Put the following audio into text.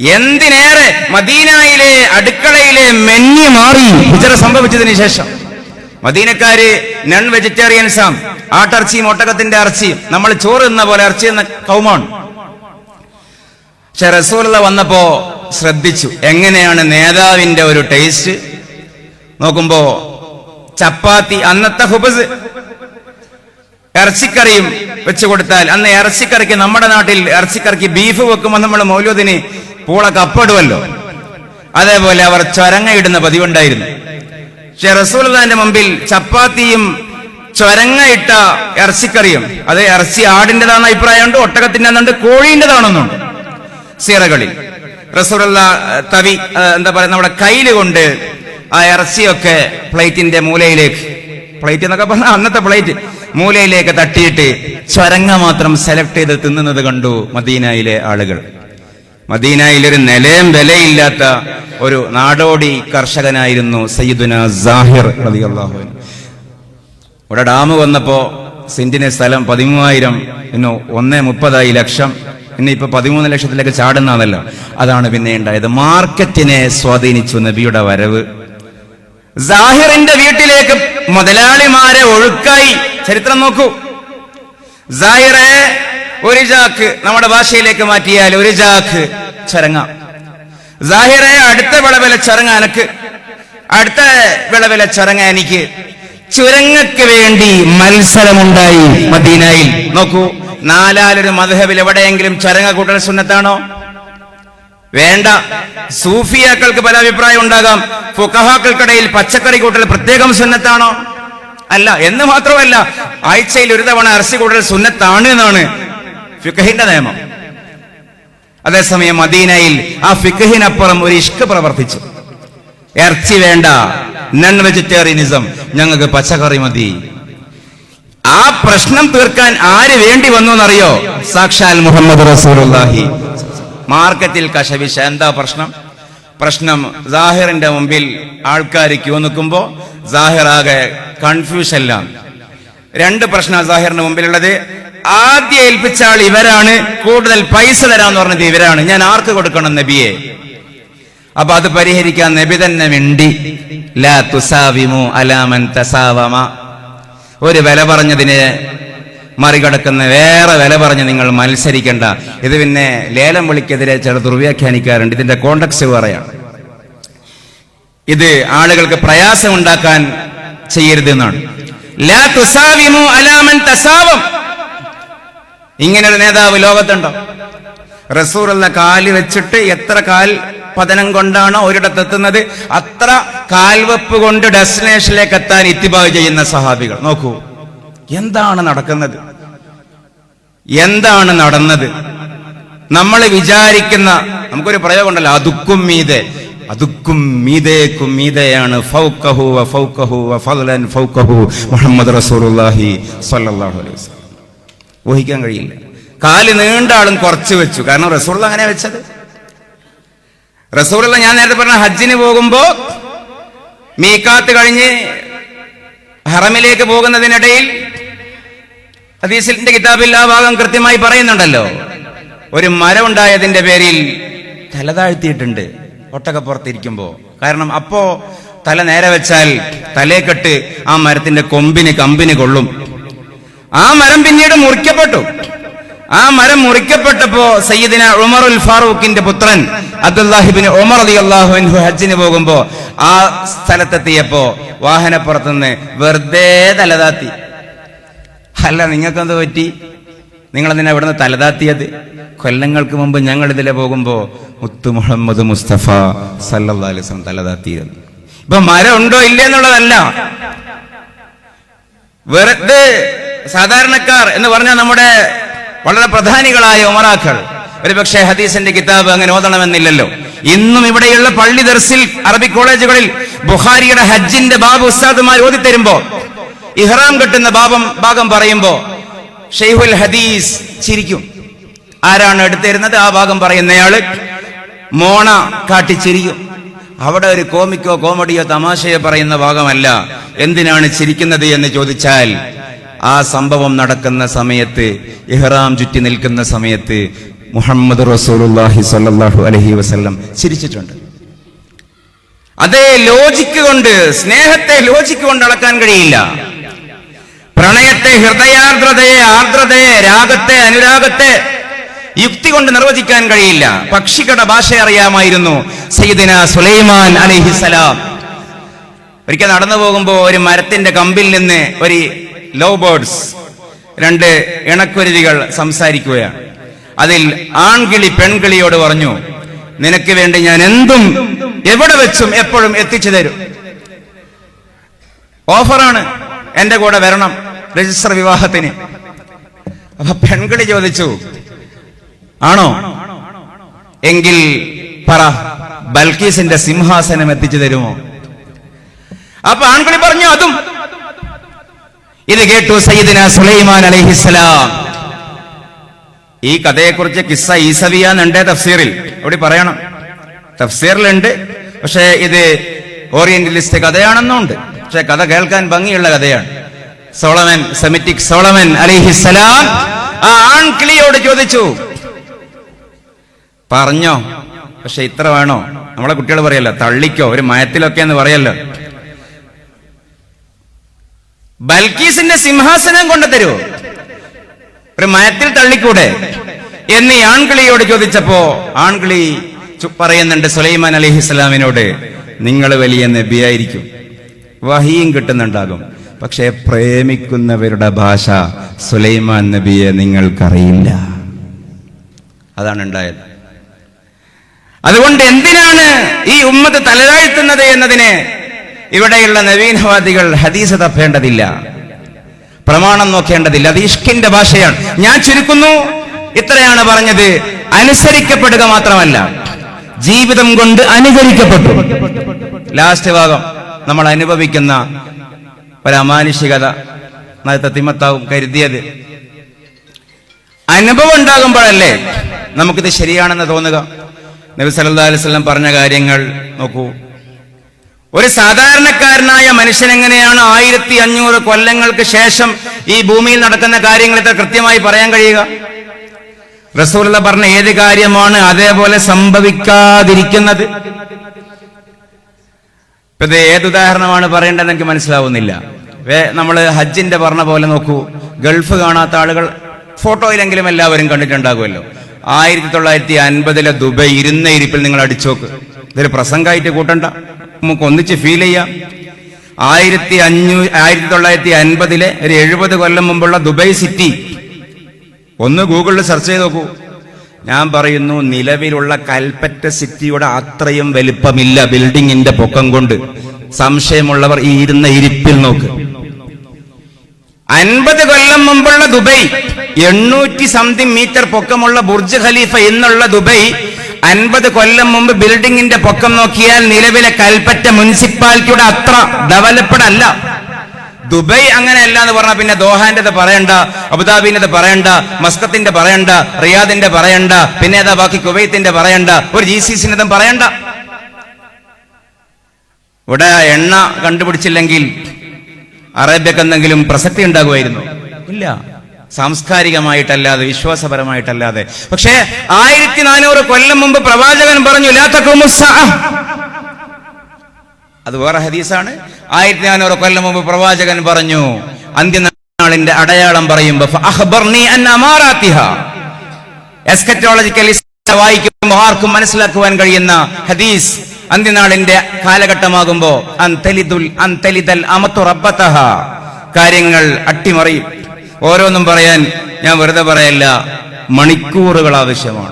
എന്തിനേറെ മദീനയിലെ അടുക്കളയിലെ മെന്നി മാറി. ഹിജറ സംഭവിച്ചതിന് ശേഷം. മദീനക്കാര് നൺ വെജിറ്റേറിയൻസാം ആട്ടിറച്ചിയും ഒട്ടകത്തിന്റെ ഇറച്ചിയും. നമ്മൾ ചോറ് എന്ന പോലെ ഇറച്ചി എന്ന കൗമാണ്. പക്ഷെ റസൂല വന്നപ്പോ ശ്രദ്ധിച്ചു. എങ്ങനെയാണ് നേതാവിന്റെ ഒരു ടേസ്റ്റ് നോക്കുമ്പോ ചപ്പാത്തി അന്നത്തെ ഹുബസ്. ഇറച്ചിക്കറിയും വെച്ചു കൊടുത്താൽ അന്ന് ഇറച്ചിക്കറിക്ക് നമ്മുടെ നാട്ടിൽ ഇറച്ചിക്കറിക്ക് ബീഫ് വെക്കുമ്പോൾ നമ്മൾ മൗലൂദിന് പൂള കപ്പടുവല്ലോ. അതേപോലെ അവർ ചൊരങ്ങയിടുന്ന പതിവുണ്ടായിരുന്നു. പക്ഷെ റസൂൽദാന്റെ മുമ്പിൽ ചപ്പാത്തിയും ചൊരങ്ങയിട്ട ഇറച്ചിക്കറിയും അത് ഇറച്ചി ആടിന്റെതാണെന്ന അഭിപ്രായമുണ്ട് ഒട്ടകത്തിന്റെതാണുണ്ട് കോഴീന്റെതാണെന്നുണ്ട്. സീറകളിൽ റസൂലുള്ള തവി എന്താ പറയുക നമ്മുടെ കയ്യിൽ കൊണ്ട് ആ ഇറച്ചിയൊക്കെ പ്ലേറ്റിന്റെ മൂലയിലേക്ക് പ്ലേറ്റ് എന്നൊക്കെ പറഞ്ഞാൽ അന്നത്തെ പ്ലേറ്റ് മൂലയിലേക്ക് തട്ടിയിട്ട് ചൊരങ്ങ മാത്രം സെലക്ട് ചെയ്ത് തിന്നുന്നത് കണ്ടു മദീനയിലെ ആളുകൾ. മദീനയിൽ നിലയം വിലയില്ലാത്ത ഒരു നാടോടി കർഷകനായിരുന്നു സയ്യിദുന സാഹിർ റളിയല്ലാഹു ഇവിടെ ഡാം വന്നപ്പോ സെന്റിന് സ്ഥലം പതിമൂവായിരം പിന്നെ ഒന്നേ മുപ്പതായി ലക്ഷം പിന്നെ ഇപ്പൊ പതിമൂന്ന് ലക്ഷത്തിലേക്ക് ചാടുന്നതല്ലോ അതാണ് പിന്നെ ഉണ്ടായത്. മാർക്കറ്റിനെ സ്വാധീനിച്ചു നബിയുടെ വരവ്. സാഹിറിന്റെ വീട്ടിലേക്ക് മുതലാളിമാരെ ഒഴുക്കായി. ചരിത്രം നോക്കൂ. സാഹിറെ ഒരു ചാക്ക് നമ്മുടെ ഭാഷയിലേക്ക് മാറ്റിയാൽ ഒരു ചാക്ക് ചരങ്ങ. സാഹിറെ അടുത്ത വിളവിലെ ചരങ്ങ എനക്ക്. അടുത്ത വിളവിലെ ചരങ്ങ എനിക്ക്. ചുരങ്ങക്ക് വേണ്ടി മത്സരമുണ്ടായി മദീനയിൽ. നോക്കൂ നാലാലൊരു മധുഹബിൽ എവിടെയെങ്കിലും ചരങ്ങ കൂട്ടൽ സുന്നത്താണോ? വേണ്ട. സൂഫിയാക്കൾക്ക് പല അഭിപ്രായം ഉണ്ടാകാം. ഫുക്കഹാക്കൾക്കിടയിൽ പച്ചക്കറി കൂട്ടൽ പ്രത്യേകം സുന്നത്താണോ? അല്ല എന്ന് മാത്രമല്ല ആഴ്ചയിൽ ഒരു തവണ ഇറച്ചി കൂട്ടൽ സുന്നത്താണ് എന്നാണ് ഫിഖഹിന്റെ നിയമം. അതേസമയം മദീനയിൽ ആ ഫിഖഹിനപ്പുറം ഒരു ഇഷ്ക് പ്രവർത്തിച്ചു. ഇറച്ചി വേണ്ട നോൺ വെജിറ്റേറിയനിസം ഞങ്ങൾക്ക് പച്ചക്കറി മതി. ആ പ്രശ്നം തീർക്കാൻ ആര് വേണ്ടി വന്നു എന്നറിയോ സാക്ഷാൽ മുഹമ്മദ് റസൂലുള്ളാഹി. മാർക്കറ്റിൽ കശവിശ. എന്താ പ്രശ്നം? പ്രശ്നം സാഹിറിന്റെ മുമ്പിൽ ആൾക്കാർ ക്യൂ നിൽക്കുമ്പോ കൺഫ്യൂഷൻ കൺഫ്യൂഷനിലാണ് രണ്ട് പ്രശ്നം സാഹിറിന്റെ മുമ്പിലുള്ളത്. ആദ്യം ഏൽപ്പിച്ച ആൾ ഇവരാണ്. കൂടുതൽ പൈസ തരാന്ന് പറഞ്ഞത് ഇവരാണ്. ഞാൻ ആർക്ക് കൊടുക്കണം നബിയെ? അപ്പൊ അത് പരിഹരിക്കാൻ നബി തന്നെ മിണ്ടി. ലാ തുസാവിമു അലാമൻ തസാവമ. ഒരു വില പറഞ്ഞതിന് മറികടക്കുന്ന വേറെ വില പറഞ്ഞ് നിങ്ങൾ മത്സരിക്കണ്ട. ഇത് പിന്നെ ലേലം വിളിക്കെതിരെ ചില ദുർവ്യാഖ്യാനിക്കാറുണ്ട് ഇതിന്റെ കോണ്ടക്സ് പറയാണ് ഇത് ആളുകൾക്ക് പ്രയാസം ഉണ്ടാക്കാൻ ചെയ്യരുത് എന്നാണ് ലാ തുസാവിമു അലാമൻ തസാവം. ഇങ്ങനെ ഒരു നേതാവ് ലോകത്തുണ്ടോ? റസൂറുള്ള കാൽ വെച്ചിട്ട് എത്ര കാൽ പതനം കൊണ്ടാണോ ഒരിടത്ത് എത്തുന്നത് അത്ര കാൽവെപ്പ് കൊണ്ട് ഡെസ്റ്റിനേഷനിലേക്ക് എത്താൻ ഇത്തിബാവ് ചെയ്യുന്ന സഹാബികൾ. നോക്കൂ. എന്താണ് നടക്കുന്നത്? എന്താണ് നടന്നത്? നമ്മൾ വിചാരിക്കുന്ന നമുക്കൊരു പ്രയോഗമുണ്ടല്ലോ അതുക്കും മീതെ അതുക്കും മീതേക്കും മീതയാണ് ഫൗക്കഹു ഫൗക്കഹു ഫൗക്കഹു മുഹമ്മദ് റസൂലുള്ളാഹി സ്വല്ലല്ലാഹു അലൈഹി വസല്ലം. ഊഹിക്കാൻ കഴിയില്ല. കാൽ നീണ്ട ആളും കുറച്ച് വെച്ചു. കാരണം റസൂൾ അങ്ങനെ വെച്ചത്? റസൂള്ള ഞാൻ നേരത്തെ പറഞ്ഞ ഹജ്ജിന് പോകുമ്പോ മീക്കാത്ത് കഴിഞ്ഞ് ഹറമിലേക്ക് പോകുന്നതിനിടയിൽ ഹദീസിന്റെ കിതാബിൽ ആ ഭാഗം കൃത്യമായി പറയുന്നുണ്ടല്ലോ. ഒരു മരം ഉണ്ടായതിന്റെ പേരിൽ തല താഴ്ത്തിയിട്ടുണ്ട്. ഒട്ടകപ്പുറത്തിരിക്കുമ്പോ കാരണം അപ്പോ തല നേരെ വെച്ചാൽ തലേക്കെട്ട് ആ മരത്തിന്റെ കൊമ്പിന് കമ്പിന് കൊള്ളും. ആ മരം പിന്നീട് മുറിക്കപ്പെട്ടു. ആ മരം മുറിക്കപ്പെട്ടപ്പോ സയ്യിദിന ഉമറുൽ ഫാറൂഖിന്റെ പുത്രൻ അബ്ദുല്ലാഹിബിൻ ഉമർ അലി അള്ളാഹു അൻഹു ഹജ്ജിന് പോകുമ്പോ ആ സ്ഥലത്തെത്തിയപ്പോ വാഹനപ്പുറത്തുനിന്ന് വെറുതെ തലതാത്തി. അല്ല നിങ്ങൾക്കെന്ത് പറ്റി? നിങ്ങൾ എന്തിനാ ഇവിടുന്ന് തലതാത്തിയത്? കൊല്ലങ്ങൾക്ക് മുമ്പ് ഞങ്ങൾ ഇതിലെ പോകുമ്പോ മുത്തു മുഹമ്മദ് മുസ്തഫ സല്ലല്ലാഹു അലൈഹി തലതാത്തിയത്. ഇപ്പൊ മരം ഉണ്ടോ ഇല്ലേ എന്നുള്ളതല്ല വെറുതെ സാധാരണക്കാർ എന്ന് പറഞ്ഞാൽ നമ്മുടെ വളരെ പ്രധാനികളായ ഉമറാക്കൾ. ഒരു പക്ഷേ ഹദീസിന്റെ കിതാബ് അങ്ങനെ ഓതണമെന്നില്ലല്ലോ. ഇന്നും ഇവിടെയുള്ള പള്ളി ദർസിൽ അറബി കോളേജുകളിൽ ബുഹാരിയുടെ ഹജ്ജിന്റെ ബാബ് ഉസ്താദുമാർ ഓതിത്തരുമ്പോ ഇഹ്റാം കെട്ടുന്ന ബാബം ഭാഗം പറയുമ്പോ ഷെയ്ഹുൽ ഹദീസ് ചിരിക്കും. ആരാണ് എടുത്തിരുന്നത്? ആ ഭാഗം പറയുന്നയാൾ മോണ കാട്ടിച്ചിരിക്കും അവിടെ ഒരു കോമിക്കോ കോമഡിയോ തമാശയോ പറയുന്ന ഭാഗമല്ല. എന്തിനാണ് ചിരിക്കുന്നത് എന്ന് ചോദിച്ചാൽ ആ സംഭവം നടക്കുന്ന സമയത്ത് ഇഹ്റാം ചുറ്റി നിൽക്കുന്ന സമയത്ത് മുഹമ്മദ് റസൂലുള്ളാഹി സ്വല്ലല്ലാഹു അലൈഹി വസല്ലം ചിരിച്ചിട്ടുണ്ട്. അതേ ലോജിക്ക് കൊണ്ട് സ്നേഹത്തെ ലോജിക്ക് കൊണ്ട് അളക്കാൻ കഴിയില്ല. പ്രണയത്തെ ഹൃദയാർദ്രതയെ ആർദ്രതയെ രാഗത്തെ അനുരാഗത്തെ യുക്തി കൊണ്ട് നിർവചിക്കാൻ കഴിയില്ല. പക്ഷികളുടെ ഭാഷ അറിയാമായിരുന്നു. സയ്യിദിന സുലൈമാൻ അലൈഹിസലാം ഒരിക്കൽ നടന്നു പോകുമ്പോൾ ഒരു മരത്തിന്റെ കമ്പിൽ നിന്ന് ഒരു ലവ് ബേർഡ്സ്. രണ്ട് ഇണക്കുരുതികൾ സംസാരിക്കുകയാണ്. അതിൽ ആൺകിളി പെൺകിളിയോട് പറഞ്ഞു നിനക്ക് വേണ്ടി ഞാൻ എന്തും എവിടെ വെച്ചും എപ്പോഴും എത്തിച്ചു തരും. ഓഫറാണ് എന്റെ കൂടെ വരണം രജിസ്റ്റർ വിവാഹത്തിന്. അപ്പൊ പെൺകിളി ചോദിച്ചു ആണോ? എങ്കിൽ പറ ബൽക്കീസിന്റെ സിംഹാസനം എത്തിച്ചു തരുമോ? അപ്പൊ ആൺകിളി പറഞ്ഞു അതും ഇത് കേട്ടു സയ്യിദിന സുലൈമാൻ അലൈഹിസ്സലാം ഈ കഥയെക്കുറിച്ച് കിസ്സ ഈസവിയാന്നുണ്ട് തഫ്സീറിൽ. അവിടെ പറയണം? തഫ്സീറിലുണ്ട്. പക്ഷേ ഇത് ഓറിയന്റലിസ്റ്റ് കഥയാണെന്നുണ്ട്. പക്ഷെ കഥ കേൾക്കാൻ ഭംഗിയുള്ള കഥയാണ്. സോളമൻ സെമിറ്റിക് സോളമൻ അലിഹിസലാം ആ ആൺകിളിയോട് ചോദിച്ചു പറഞ്ഞോ? പക്ഷെ ഇത്ര വേണോ? നമ്മളെ കുട്ടികൾ പറയല്ലോ തള്ളിക്കോ? ഒരു മയത്തിലൊക്കെ എന്ന് പറയല്ലോ. ബൽക്കീസിന്റെ സിംഹാസനം കൊണ്ട് തരുമോ ഒരു മയത്തിൽ തള്ളിക്കൂടെ? എന്ന് ആൺകിളിയോട് ചോദിച്ചപ്പോ ആൺകിളി പറയുന്നുണ്ട് സുലൈമാൻ അലിഹിസ്ലാമിനോട് നിങ്ങൾ വലിയ നബിയായിരിക്കും. വഹിയും കിട്ടുന്നുണ്ടാകും. പക്ഷെ പ്രേമിക്കുന്നവരുടെ ഭാഷ സുലൈമാൻ നബിയെ നിങ്ങൾക്കറിയില്ല. അതാണ് ഉണ്ടായത് അതുകൊണ്ട് എന്തിനാണ് ഈ ഉമ്മത്ത് തലതാഴ്ത്തുന്നത് എന്നതിന് ഇവിടെയുള്ള നവീനവാദികൾ ഹദീസ് തപ്പേണ്ടതില്ല. പ്രമാണം നോക്കേണ്ടതില്ല. അത് ഇഷ്കിന്റെ ഭാഷയാണ്. ഞാൻ ചുരുക്കുന്നു. ഇത്രയാണ് പറഞ്ഞത്. അനുസരിക്കപ്പെടുക മാത്രമല്ല. ജീവിതം കൊണ്ട് അനുകരിക്കപ്പെട്ടു. ലാസ്റ്റ് ഭാഗം നമ്മൾ അനുഭവിക്കുന്ന ഒരു അമാനുഷികത തിമത്താവും കരുതിയത്. അനുഭവം ഉണ്ടാകുമ്പോഴല്ലേ നമുക്കിത് ശരിയാണെന്ന് തോന്നുക. നബി സല്ലല്ലാഹു അലൈഹി വസല്ലം പറഞ്ഞ കാര്യങ്ങൾ നോക്കൂ. ഒരു സാധാരണക്കാരനായ മനുഷ്യൻ എങ്ങനെയാണ് ആയിരത്തി അഞ്ഞൂറ് കൊല്ലങ്ങൾക്ക് ശേഷം ഈ ഭൂമിയിൽ നടക്കുന്ന കാര്യങ്ങൾ ഇത്ര കൃത്യമായി പറയാൻ കഴിയുക? റസൂല പറഞ്ഞ ഏത് കാര്യമാണ് അതേപോലെ സംഭവിക്കാതിരിക്കുന്നത്? ഇത് ഏത് ഉദാഹരണമാണ് പറയേണ്ടത് എനിക്ക് മനസ്സിലാവുന്നില്ല. നമ്മൾ ഹജ്ജിന്റെ പറഞ്ഞ പോലെ നോക്കൂ. ഗൾഫ് കാണാത്ത ആളുകൾ ഫോട്ടോയിലെങ്കിലും എല്ലാവരും കണ്ടിട്ടുണ്ടാകുമല്ലോ. ആയിരത്തി തൊള്ളായിരത്തി അൻപതിലെ ദുബൈ ഇരുന്ന ഇരിപ്പിൽ നിങ്ങൾ അടിച്ചോക്ക് ഇതൊരു പ്രസംഗമായിട്ട് കൂട്ടണ്ട. നമുക്ക് ഒന്നിച്ച് ഫീൽ ചെയ്യാം. ആയിരത്തി അഞ്ഞൂ ആയിരത്തി തൊള്ളായിരത്തി അൻപതിലെ ഒരു എഴുപത് കൊല്ലം മുമ്പുള്ള ദുബൈ സിറ്റി ഒന്ന് ഗൂഗിളിൽ സെർച്ച് ചെയ്ത് നോക്കൂ. ഞാൻ പറയുന്നു നിലവിലുള്ള കൽപ്പറ്റ സിറ്റിയുടെ അത്രയും വലിപ്പമില്ല ബിൽഡിങ്ങിന്റെ പൊക്കം കൊണ്ട്. സംശയമുള്ളവർ ഈ ഇരുന്ന ഇരിപ്പിൽ നോക്ക്. അൻപത് കൊല്ലം മുമ്പുള്ള ദുബൈ എണ്ണൂറ്റി സംതിങ് മീറ്റർ പൊക്കമുള്ള ബുർജ് ഖലീഫ എന്നുള്ള ദുബൈ അൻപത് കൊല്ലം മുമ്പ് ബിൽഡിങ്ങിന്റെ പൊക്കം നോക്കിയാൽ നിലവിലെ കൽപ്പറ്റ മുനിസിപ്പാലിറ്റിയുടെ അത്ര ഡെവലപ്ഡ് അല്ല ദുബൈ അങ്ങനെയല്ല എന്ന് പറഞ്ഞാൽ പിന്നെ ദോഹാന്റെ പറയണ്ട അബുദാബിന്റെ പറയണ്ട മസ്കത്തിന്റെ പറയണ്ട റിയാദിന്റെ പറയണ്ട പിന്നെ ഏതാ ബാക്കി കുവൈത്തിന്റെ പറയണ്ട ഒരു ജി സി സിന്റെ പറയണ്ട. ഇവിടെ എണ്ണ കണ്ടുപിടിച്ചില്ലെങ്കിൽ അറേബ്യക്ക് എന്തെങ്കിലും പ്രസക്തി ഉണ്ടാകുമായിരുന്നു? ഇല്ല. സാംസ്കാരികമായിട്ടല്ലാതെ വിശ്വാസപരമായിട്ടല്ലാതെ. പക്ഷേ ആയിരത്തി നാനൂറ് കൊല്ലം മുമ്പ് പ്രവാചകൻ പറഞ്ഞു "ലാ അത് വേറെ ഹദീസാണ്. ആയിരത്തി നാനൂറ് കൊല്ലം മുമ്പ് പ്രവാചകൻ പറഞ്ഞു അന്ത്യനാളിന്റെ അടയാളം പറയുമ്പോൾ വായിക്കുമ്പോൾ ആർക്കും മനസ്സിലാക്കുവാൻ കഴിയുന്ന ഹദീസ് അന്ത്യനാളിന്റെ കാലഘട്ടമാകുമ്പോ അന്തലിദുൽ അന്തലിദൽ അമത്തു റബ്ബത്തഹ കാര്യങ്ങൾ അട്ടിമറിയും ഓരോന്നും പറയാൻ ഞാൻ വെറുതെ പറയല്ല മണിക്കൂറുകൾ ആവശ്യമാണ്.